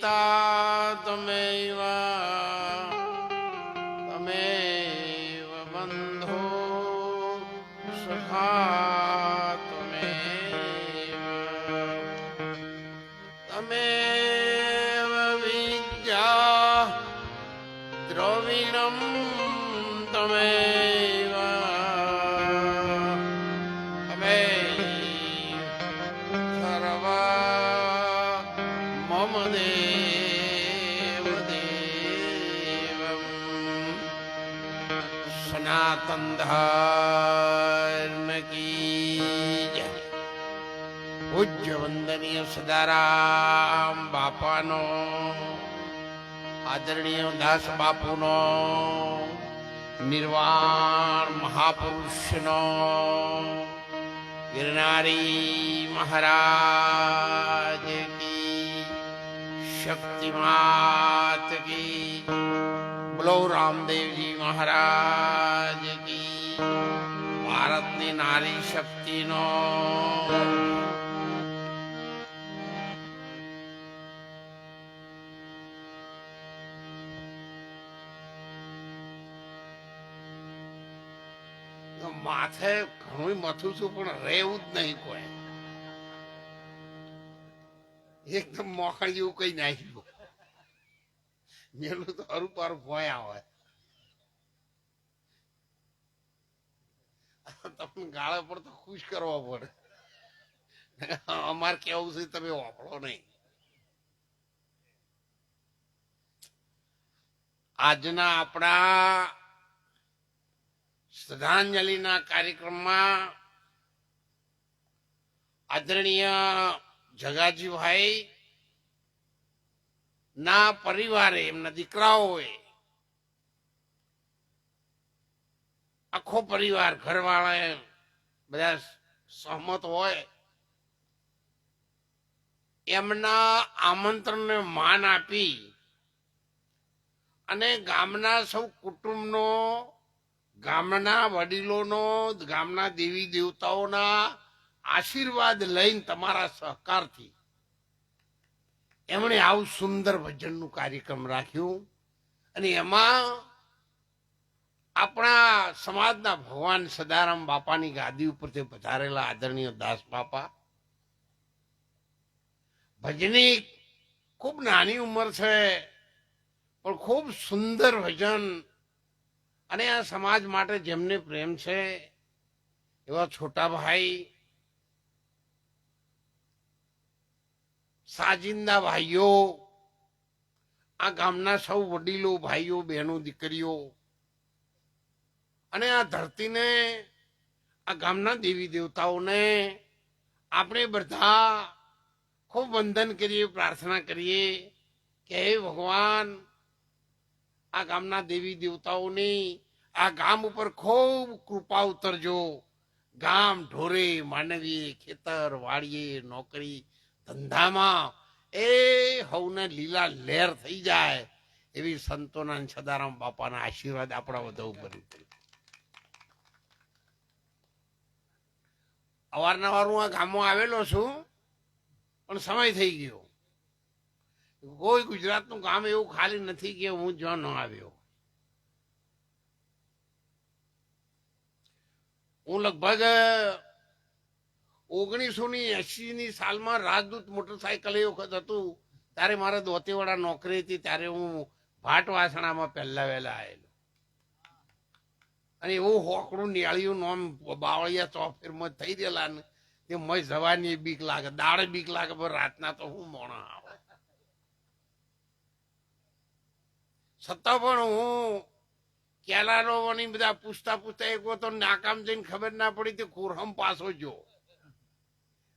પિતા સનાતન ધર્મ કી જય પૂજ્ય વંદનીય સદારામ બાપાનો આદરણીય દાસ બાપુનો નિર્વાણ મહાપુરુષનો ગિરનારી મહારાજ કી શક્તિમાત કી બોલો રામદેવજી મહારાજ કી. ભારતની નારી શક્તિનો માથે ઘણું મથું છું, પણ રહેવું જ નહીં કોઈ. એકદમ મોખણ જેવું કઈ નાખ્યું મેલું તો હરું પાર ભોયા હોય. ગાળા પર તો ખુશ કરવા પડે. અમાર કેવું છે તમે વાપરો નહીં. આજના આપણા શ્રદ્ધાંજલિના કાર્યક્રમમાં આદરણીય જગાજીભાઈ ના પરિવારે, એમના દીકરાઓએ આખો પરિવાર ઘરવાળા બધા સહમત હોય, એમના આમંત્રણને માન આપી અને ગામના સૌ કુટુંબનો, ગામના વડીલોનો, ગામના દેવી દેવતાઓના આશીર્વાદ લઈને તમારા સહકારથી એમણે આવું સુંદર ભજનનું કાર્યક્રમ રાખ્યું. અને એમાં આપણા સમાજના ભગવાન સદારામ બાપાની ગાદી ઉપરથી પધારેલા આદરણીય દાસ બાપા. ભજની ખૂબ નાની ઉંમર છે, પણ ખૂબ સુંદર ભજન. અને આ સમાજ માટે જેમને પ્રેમ છે, એવા છોટા ભાઈ, સાજિંદા ભાઈઓ, આ ગામના સૌ વડીલો, ભાઈઓ, બહેનો, દીકરીઓ અને આ ધરતીને, આ ગામના દેવી દેવતાઓને આપણે બધા ખૂબ વંદન કરીએ, પ્રાર્થના કરીએ કે હે ભગવાન, આ ગામના દેવી દેવતાઓની આ ગામ ઉપર ખૂબ કૃપા ઉતરજો. ગામ ઢોરે, માનવીએ, ખેતર વાડીએ, નોકરી ધંધામાં એ હવને લીલા લહેર થઈ જાય. એવી સંતોના સદારામ બાપાના આશીર્વાદ આપણા બધા ઉપર અવારનવાર હું આ ગામમાં આવેલો છું, પણ સમય થઈ ગયો. કોઈ ગુજરાતનું ગામ એવું ખાલી નથી કે હું જ ન આવ્યો. હું લગભગ ઓગણીસો ની એસી ની સાલમાં રાજદૂત મોટરસાયકલ એ વખત હતું, ત્યારે મારે દોતીવાડા નોકરી હતી, ત્યારે હું ભાટ વાસણામાં પહેલા વહેલા આવેલો અને એવું હોકડું નેળિયું નોમ બાવળિયા ચોફેરમાં થઈ ગયેલા ને, તે મય જવાની બીક લાગે. દાડે બીક લાગે, પણ રાતના તો હું મોણા આવે. છતાં પણ હું કેલારોની બધા પૂછતા પૂછતા એક તો નાકામ જઈને ખબર ના પડી તે કુરહમ પાછો જો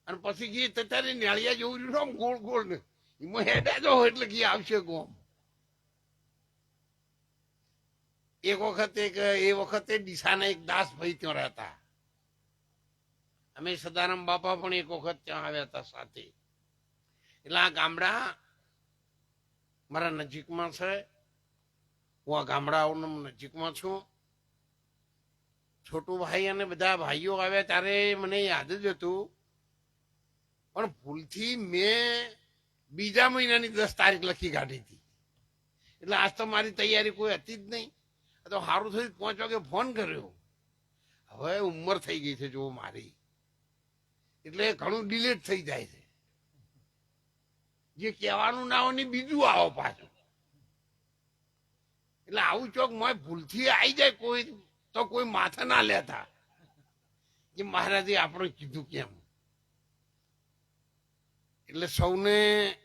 અને પછી ગઈ ત્યારે નેળિયા જેવું રહ્યું ગોળ ગોળ ને. એમાં હેડા જો એટલે ઘી આવશે ગોમ. એક વખત એક, એ વખતે ડીસાના એક દાસભાઈ ત્યાં રહેતા. અમે સદારામ બાપા પણ એક વખત ત્યાં આવ્યા હતા સાથે. એટલે આ ગામડા મારા નજીકમાં છે. હું આ ગામડાઓના નજીકમાં છું. છોટું ભાઈ અને બધા ભાઈઓ આવ્યા ત્યારે મને યાદ જ હતું. પણ ભૂલથી મેં બીજા મહિનાની દસ તારીખ લખી કાઢી હતી. એટલે આજ તો મારી તૈયારી કોઈ હતી જ નહીં. તો સારું થયું પાંચ વાગે ફોન કર્યો. હવે ઉંમર થઈ ગઈ છે જો મારી. એટલે ઘણું ડિલેટ થઈ જાય છે. જે કહેવાનું ના હોય બીજું આવો પાછું. એટલે આવું ચોક મોય ભૂલથી આવી જાય કોઈ, તો કોઈ માથા ના લેતા. કે મહારાજે આપણે કીધું કેમ? એટલે સૌને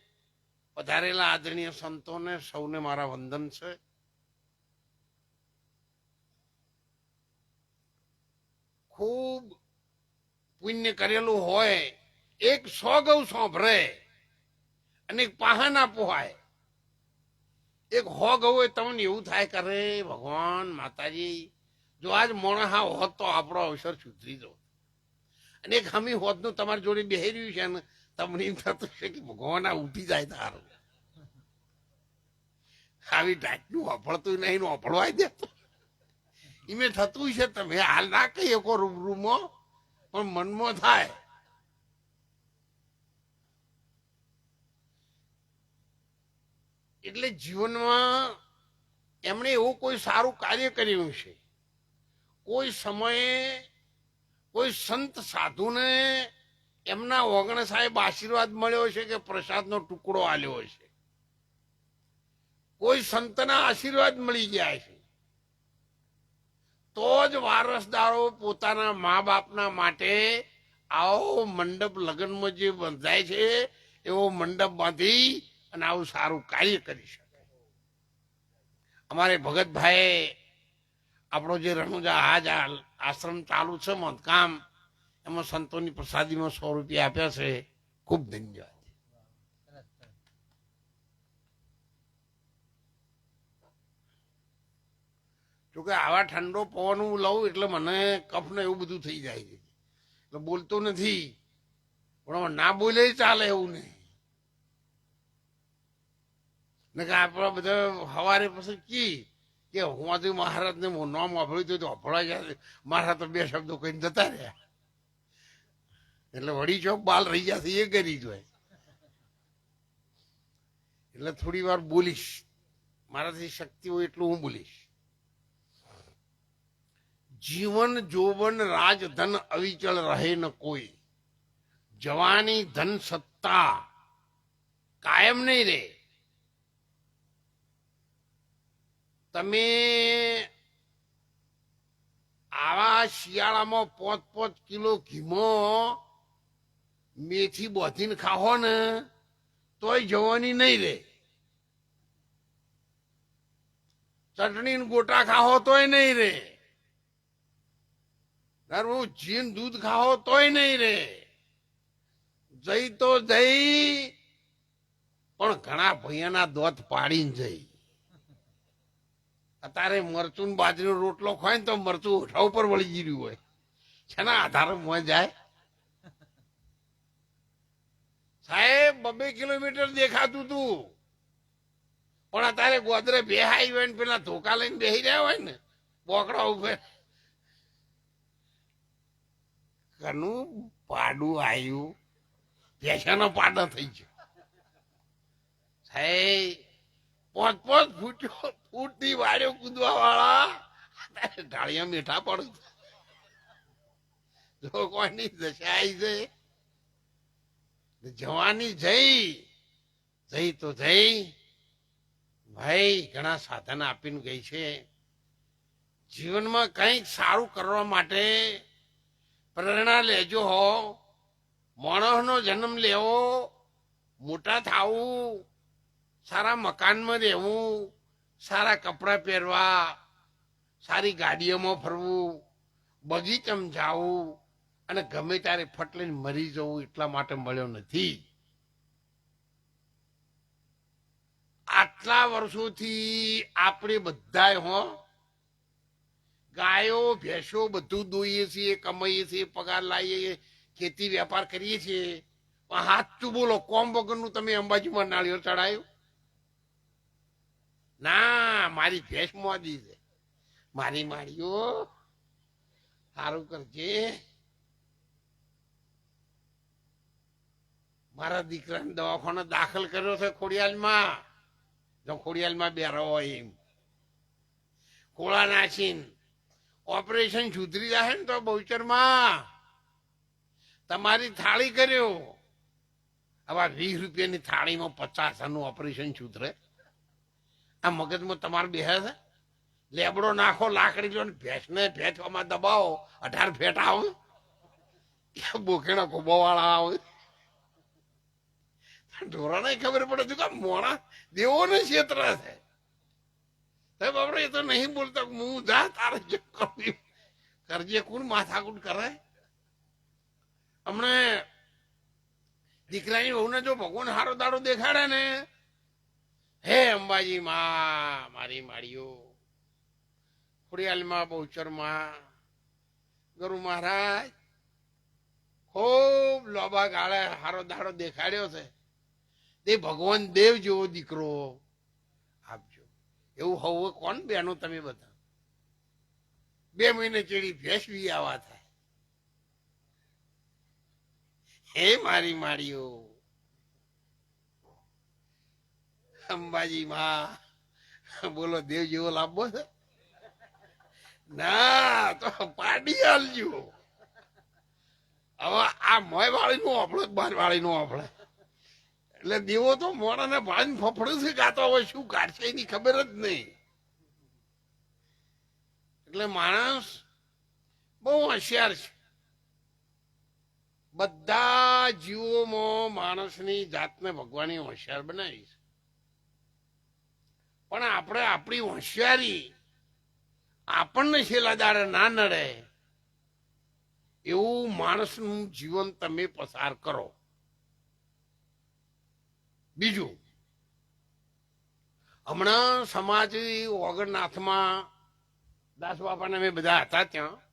પધારેલા આદરણીય સંતોને સૌને મારા વંદન છે. ખૂબ પુણ્ય કરેલું હોય, એક સો ગૌ સોંભરે અને એક પાહાના પોહાય. એક હો ગૌ એ તમને એવું થાય કરે ભગવાન માતાજી, જો આજ મોણા હોત તો આપણો અવસર સુધરી જવો અને એક હમી હોતનું તમારી જોડે બેહેર્યું છે ને તમને એમ થતું છે કે ભગવાન આ ઉઠી જાય તારું. આવી ટાઈટનું વાપરતું નહીં વાપરવાય દેતો એમે થતું છે, તમે હાલ ના કહી શકો રૂબરૂમાં, પણ મનમાં થાય. એટલે જીવનમાં એમણે એવું કોઈ સારું કાર્ય કર્યું છે. કોઈ સમયે, કોઈ સંત સાધુને એમના ઓગણ સાહેબ આશીર્વાદ મળ્યો છે કે પ્રસાદનો ટુકડો આલ્યો છે. કોઈ સંતના આશીર્વાદ મળી ગયા છે. તો જ વારસદારો પોતાના મા બાપના માટે આવો મંડપ લગ્નમાં જે બંધાય છે, એવો મંડપ બાંધી અને આવું સારું કાર્ય કરી શકે. અમારે ભગતભાઈ આપણો જે રણુજા હાજ આશ્રમ ચાલુ છે મધકામ એમાં સંતોની પ્રસાદીમાં સો રૂપિયા આપ્યા છે. ખૂબ ધન્યવાદ. જોકે આવા ઠંડો પવન હું લઉં એટલે મને કફ ને એવું બધું થઈ જાય છે. એટલે બોલતો નથી. પણ ના બોલે ચાલે એવું નહીં. કે આપણા બધા હવારે પછી કી કે હું આજે મહારાજને નામ વાપર્યું તો અભળાઈ જાય મારા તો બે શબ્દો કહીને જતા રહ્યા. એટલે વળી ચોક બાલ રહી જશે એ કરી જોઈએ એટલે થોડી વાર બોલીશ. મારાથી શક્તિ હોય એટલું હું બોલીશ. જીવન જોવન રાજ ધન અવિચળ રહે ન કોઈ. જવાની ધન સત્તા કાયમ નહીં રે તમે આવા શિયાળામાં પોત પોત કિલો ઘીમો મેથી બોધીને ખાહો ને, તોય જવાની નહીં રે ચટણી ગોટા ખાઓ તોય નહીં રે તારું જીન દૂધ ખાઓ તોય નહીં રે. જઈ તો જઈ, પણ ઘણા ભૈયાના દોત પાડીને જઈ. અત્યારે મરચું બાજરીનો રોટલો ખોય ને તો મરચું ઓઠા ઉપર વળી ગયું હોય. છેના આધારે મોં જાય? સાહેબ, બબે કિલોમીટર દેખાતું તું. પણ અત્યારે ગોદરે બેહાઈ હોય ને પેલા ધોકા લઈને બેસી રહ્યા હોય ને, બોકડા ઉપર. ઘરનું પાડું આવ્યું પેશાનો પાડો થઈ ગયો. સાહેબ, પોત ફૂટ્યો ફૂટતી વાળ્યો કૂદવા વાળા ઢાળિયા મીઠા પડું જો કોઈની દશા આવી છે, જવાની જઈ જઈ તો જઈ. ભાઈ, ઘણા સાધન આપીને ગઈ છે. જીવનમાં કંઈક સારું કરવા માટે પ્રેરણા લેજો હો. માણસનો જન્મ લેવો, મોટા થવું, સારા મકાનમાં રહેવું, સારા કપડાં પહેરવા, સારી ગાડીઓમાં ફરવું, બગીચામાં જાવું અને ગમે ત્યારે ફટલીને મરી જવું એટલા માટે મળ્યો નથી. આટલા વર્ષોથી આપણે બધાએ હો ગાયો, ભેંસો બધું દોઈએ છીએ, કમાઈએ છીએ, પગાર લાવીએ ખેતી વેપાર કરીએ છીએ. પણ તું બોલો, કોમ વગરનું તમે અંબાજીમાં નાળિયો ચડાયું? ના, મારી ભેંસ મોદી છે. મારી માળીઓ સારું કરજે. મારા દીકરાને દવાખાને દાખલ કર્યો છે ખોડિયાલમાં. જો ખોડિયાલમાં બેરો હોય એમ. ખોળા નાખીને ઓપરેશન સુધરી જશે ને તો બહુચરમાં. તમારી થાળી કર્યો. આવા વીસ રૂપિયાની થાળીમાં પચાસ આનું ઓપરેશન સુધરે. આ મગજમાં તમારે બેહે છે? લેબડો નાખો, લાકડી લો ભેંસને ભેંસવામાં દબાવો. અઢાર ફેટ આવે. બોખેડા કોબાવાળા આવે? ઢોરાને ખબર પડે છે કે મોણા દેવો ને ક્ષેત્ર છે. એ તો નહીં બોલતા. હું જા તારે જે કરવી. કરજે કોણ, માથાકૂટ કરે. હમણે દીકરાની વહુને જો ભગવાન હારો દાડો દેખાડે ને, હે અંબાજી માં, મારી માળીઓ, ખોડિયાલમાં, બહુચરમાં, ગુરુ મહારાજ, ખૂબ લોબા ગાળે હારો દાડો દેખાડ્યો છે. તે ભગવાન દેવ જેવો દીકરો. એવું હોવું કોણ બેનો તમે બધા? બે મહિને ચેડી ભેંસ બી આવા થાય. હે મારી માળીઓ. અંબાજી માં, બોલો દેવ જેવો લાભો છે? ના, તો પાડી આલજો. હવે આ મોય વાળી નું ઓફળે બાર વાળી નું ઓફળે. એટલે દેવો તો મોડા ને ભાઈ ફફડે ગાતો હવે શું કાઢશે એની ખબર જ નહીં. એટલે માણસ બહુ હોશિયાર છે. બધા જીવોમાં માણસની જાતને ભગવાને હોશિયાર બનાવી છે. પણ આપણે આપણી હોશિયારી આપણને છેલ્લા દાડે ના નડે. એવું માણસનું જીવન તમે પસાર કરો. બીજું, હમણાં સમાજ ઓગણનાથમાં દાસ બાપાને અમે બધા હતા ત્યાં.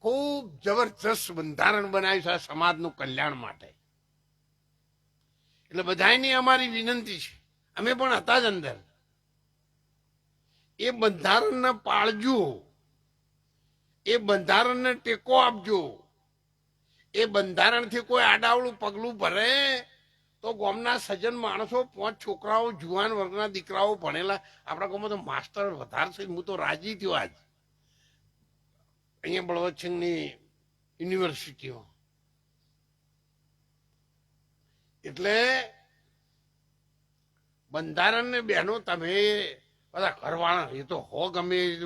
ખૂબ જબરજસ્ત બંધારણ બનાવ્યું છે સમાજનું કલ્યાણ માટે. એટલે બધાની અમારી વિનંતી છે. અમે પણ હતા જ અંદર. એ બંધારણને પાળજો. એ બંધારણને ટેકો આપજો. એ બંધારણથી કોઈ આડાવડું પગલું ભરે તો ગામના સજ્જન માણસો, પાંચ છોકરાઓ, જુવાન વર્ગના દીકરાઓ ભણેલા. આપણા ગામમાં તો માસ્ટર વધારે છે. હું તો રાજી થયો આજ. અહીંયા બળવતસિંહની યુનિવર્સિટીમાં. એટલે બંધારણને બહેનો, તમે બધા ઘરવાળા, એ તો હો ગમે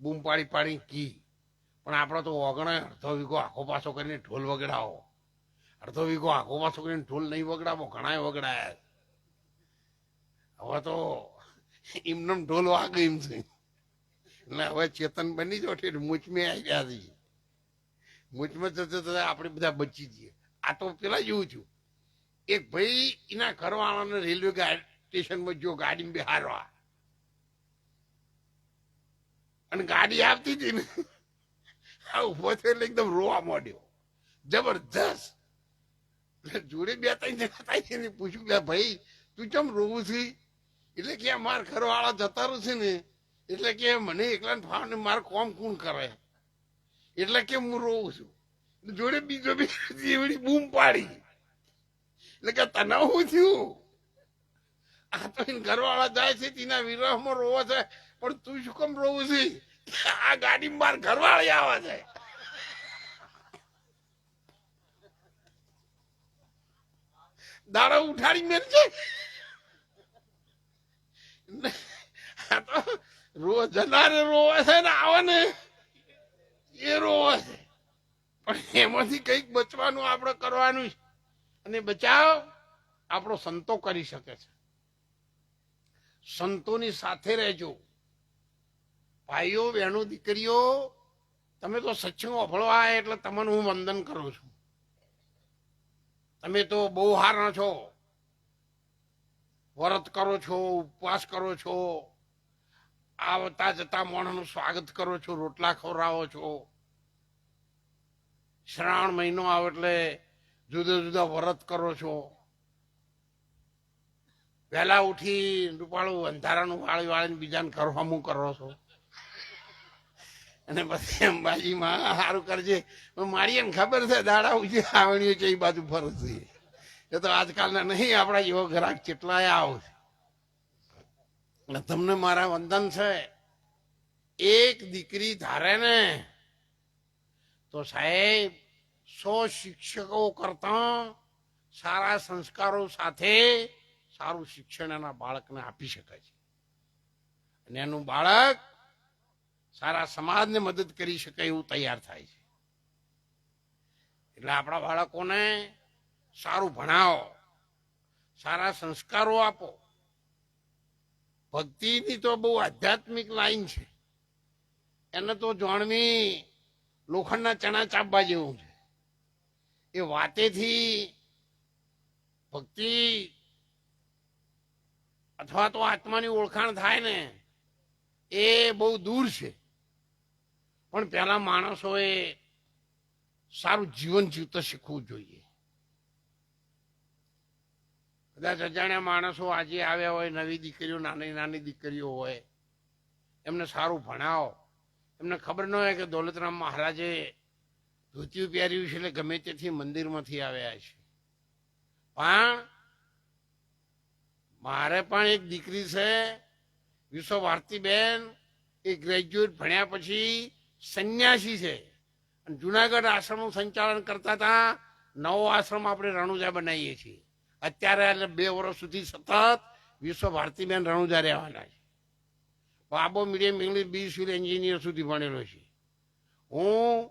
બૂમ પાડી પાડી કી. પણ આપણો તો ઓગણે અડધો વીઘો આખો પાછો કરીને ઢોલ વગડાવો અડધો વીઘો આખોમાં છોકરીને ઢોલ નહીં વગડાવો ઘણા વગડાયા. હવે તો એમને ઢોલ વાગે એમ છે. એટલે હવે ચેતન બની જો મૂચમે આવી ગયા છે. મૂચમાં જતો તો આપણે બધા બચી જઈએ. આ તો પેલા જેવું છું એક ભાઈ એના ઘરવાળાને રેલવે સ્ટેશનમાં જો ગાડી બિહારવા અને ગાડી આવતી હતી ને, આ ઊભો થયો એટલે એકદમ રોવા માંડ્યો. જબરદસ્ત એટલે જોડે બે ત્રણ જણા થાય ને પૂછ્યું કે ભાઈ, તું કેમ રોવું છે? એટલે કે માર ઘરવાળા જતા રહું છે ને, એટલે કે મને એકલા ફાવ ને મારે કોમ કોણ કરે? એટલે કે હું રોવું છું. જોડે બીજો બી એવડી બૂમ પાડી. એટલે કે, તને હું થયું? આ તો એને ઘરવાળા જાય છે, તેના વિરહમાં રોવો છે પણ તું શું કેમ રોવું છે? આ ગાડી માર ઘરવાળી આવે છે. દાડો ઉઠાડી મેરજે આ તો રોજ જનારે રોવે છે ને આવે એ રોવે છે. પણ એમાંથી કંઈક બચવાનું આપણે કરવાનું અને બચાવ આપણો સંતો કરી શકે છે. સંતોની સાથે રહેજો. ભાઈઓ, બહેનો, દીકરીઓ, તમે તો સત્સંગ ઓફળવા એટલે તમને હું વંદન કરું છું. તમે તો બહુ હારા છો. વ્રત કરો છો, ઉપવાસ કરો છો. આવતા જતા મોણાનું સ્વાગત કરો છો, રોટલા ખવડાવો છો. શ્રાવણ મહિનો આવે એટલે જુદા જુદા વ્રત કરો છો. વહેલા ઉઠી રૂપાળું અંધારાનું વાળી વાળીને બીજાને કરવામું કરો છો. અને પછી અંબાજીમાં સારું કરજે. મારી એને ખબર છે, દાડા ઉજે આવણીઓ છે એ બાજુ ફરું એ તો આજકાલના નહીં, આપણા જેવો ગ્રાહક કેટલાય આવ એટલે તમને મારા વંદન છે, એક દીકરી ધારે ને, તો સાહેબ, સો શિક્ષકો કરતા સારા સંસ્કારો સાથે સારું શિક્ષણ એના બાળકને આપી શકાય છે. અને એનું બાળક સારા સમાજને મદદ કરી શકે એવું તૈયાર થાય છે. એટલે આપણા બાળકોને સારું ભણાવો, સારા સંસ્કારો આપો. ભક્તિની તો બહુ આધ્યાત્મિક લાઈન છે. એને તો જાણવી લોખંડના ચણા ચાપવા જેવું છે. એ વાતેથી ભક્તિ અથવા તો આત્માની ઓળખાણ થાય ને, એ બહુ દૂર છે. પણ પેલા માણસોએ સારું જીવન જીવતા શીખવું જોઈએ. કદાચ અજાણ્યા માણસો આજે આવ્યા હોય, નવી દીકરીઓ, નાની નાની દીકરીઓ હોય, એમને સારું ભણાવો. એમને ખબર ન હોય કે દોલતરામ મહારાજે ધોતિયું પહેર્યું છે એટલે ગમે તેથી મંદિરમાંથી આવ્યા છે. પણ મારે પણ એક દીકરી છે વિશ્વ ભારતીબેન એ ગ્રેજ્યુએટ ભણ્યા પછી સંન્યાસી છે. અને જુનાગઢ આશ્રમનું સંચાલન કરતા હતા, નવો આશ્રમ આપણે રણુજા બનાવીએ છીએ. અત્યારે એટલે બે વર્ષ સુધી સતત વિશ્વ ભારતીબેન રણુજા રહેવાના છે. બાબો મીડિયમ ઇંગ્લિશ બી સિવિલ એન્જિનિયર સુધી ભણેલો છે. હું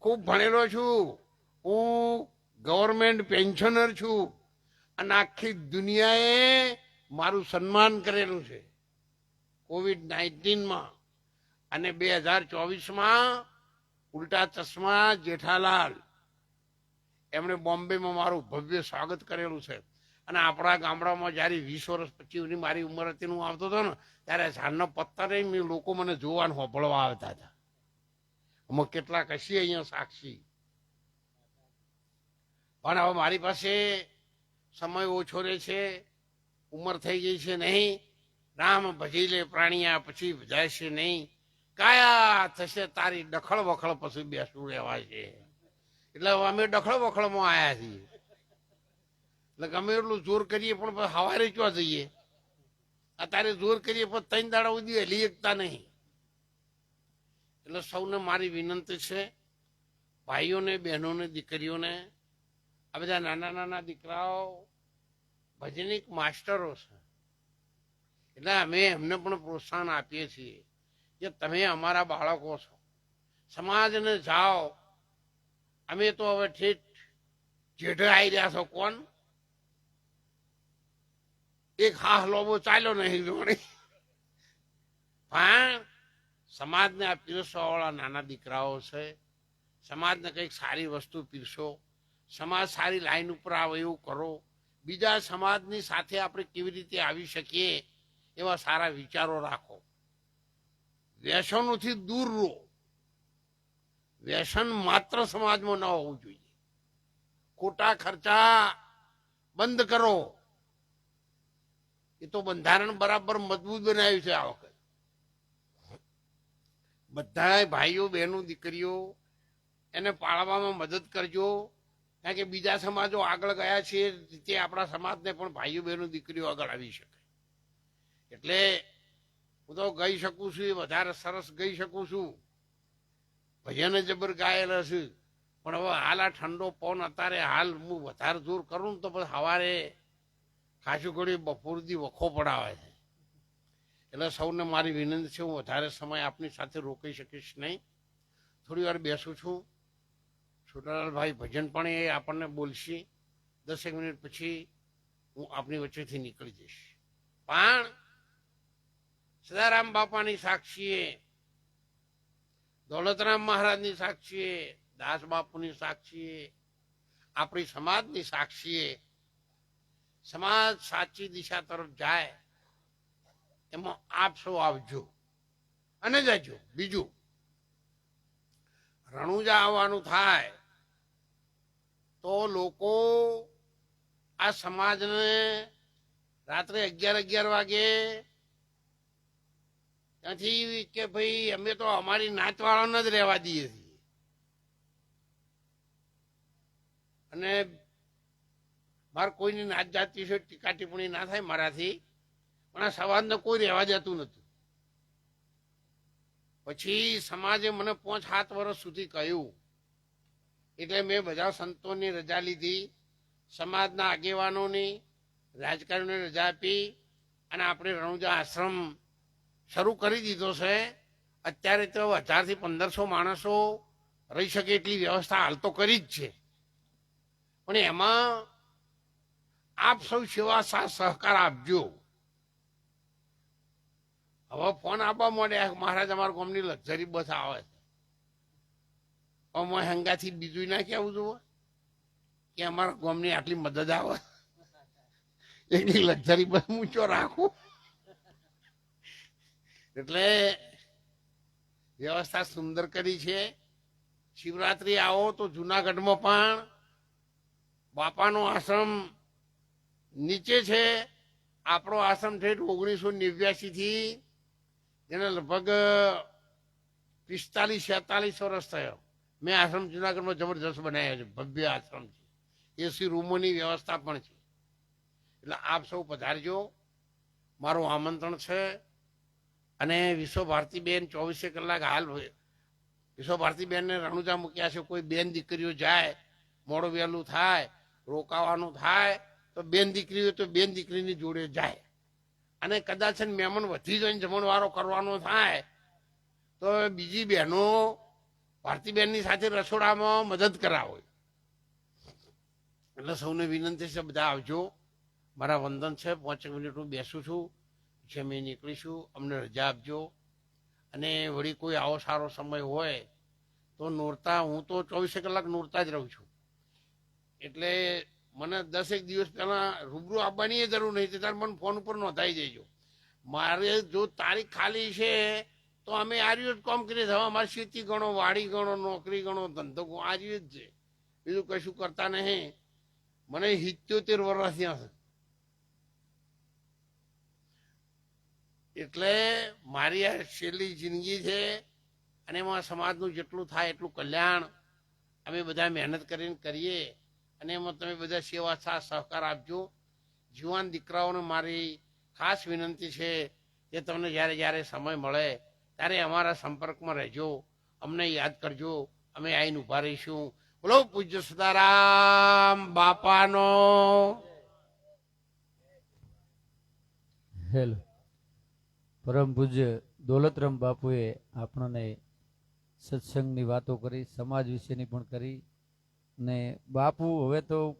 ખૂબ ભણેલો છું. હું ગવર્મેન્ટ પેન્શનર છું. અને આખી દુનિયાએ મારું સન્માન કરેલું છે. કોવિડ નાઇન્ટીનમાં અને બે હજાર ચોવીસમાં ઉલટા ચશ્મા જેઠાલાલ. એમણે બોમ્બેમાં મારું ભવ્ય સ્વાગત કરેલું છે. અને આપણા ગામડામાં જ્યારે વીસ વર્ષ પછી મારી ઉંમર હતી હું આવતો હતો ને, ત્યારે ઝાડનો પત્તરે લોકો મને જોવાનું હોભળવા આવતા હતા. અમે કેટલાક હસીએ અહીંયા સાક્ષી. પણ હવે મારી પાસે સમય ઓછો રહે છે, ઉંમર થઈ ગઈ છે નહીં. રામ ભજી લે પ્રાણીયા પછી ભજાય છે નહીં. કાયા થશે તારી ડખળ વખળ પછી બેસવું રહેવા છે? એટલે અમે ડખળ વખળમાં આવ્યા છીએ. એટલે ગમે એટલું જોર કરીએ પણ હવારે ચો જઈએ? અત્યારે જોર કરીએ પણ ત્રણ દાડા સુધી હલી એકતા નહીં. એટલે સૌને મારી વિનંતી છે, ભાઈઓને, બહેનોને, દીકરીઓને, આ બધા નાના નાના દીકરાઓ, ભજનિક માસ્ટરો છે. એટલે અમે એમને પણ પ્રોત્સાહન આપીએ છીએ. કે તમે અમારા બાળકો છો. સમાજને જાઓ. અમે તો હવે ઠેઠ જેઠે આવી રહ્યા છો. કોણ? એક હાથ લોબો ચાલ્યો નહીં જોણી પણ સમાજને આ પીરસવાવાળા નાના દીકરાઓ છે. સમાજને કંઈક સારી વસ્તુ પીરસો. સમાજ સારી લાઈન ઉપર આવે એવું કરો. બીજા સમાજની સાથે આપણે કેવી રીતે આવી શકીએ એવા સારા વિચારો રાખો. વ્યસનોથી દૂર રહો. વ્યસન માત્ર સમાજમાં ન હોવું જોઈએ. ખોટા ખર્ચા બંધ કરો. એ તો બંધારણ બરાબર મજબૂત બનાવ્યું છે આ વખત. બધા ભાઈઓ, બહેનો, દીકરીઓ એને પાળવામાં મદદ કરજો. કારણ કે બીજા સમાજો આગળ ગયા છે, તે આપણા સમાજને પણ ભાઈઓ, બહેનો, દીકરીઓ આગળ આવી શકે. એટલે હું તો ગઈ શકું છું, એ વધારે સરસ ગઈ શકું છું. ભજન જબર ગાયેલા છે. પણ હવે હાલ આ ઠંડો પવન અત્યારે હાલ હું વધારે દૂર કરું તો પછી સવારે ખાસું ઘડી બપોરથી વખો પડાવે છે. એટલે સૌને મારી વિનંતી છે, હું વધારે સમય આપની સાથે રોકી શકીશ નહીં. થોડી વાર બેસું છું. છોટાલાલભાઈ ભજન પણ એ આપણને બોલશે. દસેક મિનિટ પછી હું આપની વચ્ચેથી નીકળી જઈશ. પણ સદારામ બાપાની સાક્ષીએ, દોલતરામ મહારાજની સાક્ષીએ, દાસ બાપુની સાક્ષીએ, આપણી સમાજની સાક્ષીએ, સમાજ સાચી દિશા તરફ જાય, એમાં આપ સૌ આવજો. અને જજો, બીજું. રણુજા આવવાનું થાય, તો લોકો આ સમાજને રાત્રે અગિયાર અગિયાર વાગે ત્યાંથી કે ભાઈ, અમે તો અમારી નાચવાળાને જ રહેવા દઈએ છીએ. અને મારે કોઈની નાચ જાત વિશે ટીકા ટિપ્પણી ના થાય મારાથી, પણ આ સવાજને કોઈ રહેવા જતું નથી. પછી સમાજે મને પાંચ સાત વર્ષ સુધી કહ્યું, એટલે મેં બધા સંતોની રજા લીધી, સમાજના આગેવાનોની રાજકારણીઓને રજા આપી, અને આપણે રણુજા આશ્રમ શરૂ કરી દીધો છે. અત્યારે તો હજારથી પંદરસો માણસો રહી શકે એટલી વ્યવસ્થા હાલ તો કરી જ છે. પણ એમાં આપ સૌ સેવા સાથ સહકાર આપજો. હવે ફોન આપવા માંડે મહારાજ અમારા ગામની લક્ઝરી બસ આવે છે. અમે હંગાથી બીજું ના કેવું જોવે? કે અમારા ગામની આટલી મદદ આવે. એટલી લક્ઝરી બસ ઊંચો રાખું? એટલે વ્યવસ્થા સુંદર કરી છે. શિવરાત્રી આવો તો જુનાગઢમાં પણ બાપાનો આશ્રમ નીચે છે. આપણો આશ્રમ છે ઓગણીસો નેવ્યાસી થી જેને લગભગ પિસ્તાલીસ, છેતાલીસ વર્ષ થયો. મેં આશ્રમ જુનાગઢમાં જબરજસ્ત બનાવ્યો છે. ભવ્ય આશ્રમ છે. એસી રૂમોની વ્યવસ્થા પણ છે. એટલે આપ સૌ પધારજો. મારું આમંત્રણ છે. અને વિશ્વ ભારતી બેન ચોવીસે કલાક હાલ વિશ્વ ભારતી બેનને રણુજા મૂક્યા છે, કોઈ બેન દીકરીઓ જાય, મોડું વહેલું થાય, રોકાવાનું થાય, તો બેન દીકરીઓ તો બેન દીકરીની જોડે જાય. અને કદાચ મહેમાન વધી જઈને જમણવારો કરવાનો થાય, તો બીજી બહેનો ભારતી બહેનની સાથે રસોડામાં મદદ કરાવો. એટલે સૌને વિનંતી છે, બધા આવજો. મારા વંદન છે, પાંચ મિનિટ હું બેસું છું. પછી અમે નીકળીશું, અમને રજા આપજો. અને વળી કોઈ આવો સારો સમય હોય તો નોરતા, હું તો ચોવીસે કલાક નોરતા જ રહું છું. એટલે મને દસેક દિવસ પહેલા રૂબરૂ આવવાની એ જરૂર નહીં, ત્યારે મને ફોન ઉપર નોંધાઈ જજો. મારે જો તારીખ ખાલી છે, તો અમે આ જ કામ કરીએ. હવે અમારે ખેતી ગણો, વાડી ગણો, નોકરી ગણો, ધંધો આ રીતે જ છે. બીજું કશું કરતા નહીં. મને સિત્યોતેર વર્ષ થયા એટલે મારી આ છેલ્લી જિંદગી છે અને એમાં સમાજનું જેટલું થાય એટલું કલ્યાણ અમે બધા મહેનત કરીને કરીએ અને એમાં તમે બધા સેવા સાથ સહકાર આપજો. જુવાન દીકરાઓને મારી ખાસ વિનંતી છે કે તમને જ્યારે જ્યારે સમય મળે ત્યારે અમારા સંપર્કમાં રહેજો. અમને યાદ કરજો. અમે આવીને ઊભા રહીશું. બોલો, પૂજ્ય સદારામ બાપાનો. હેલો. પરમ પૂજ્ય દોલતરામ બાપુએ આપણને સત્સંગની વાતો કરી, સમાજ વિશેની પણ કરી. ને બાપુ હવે તો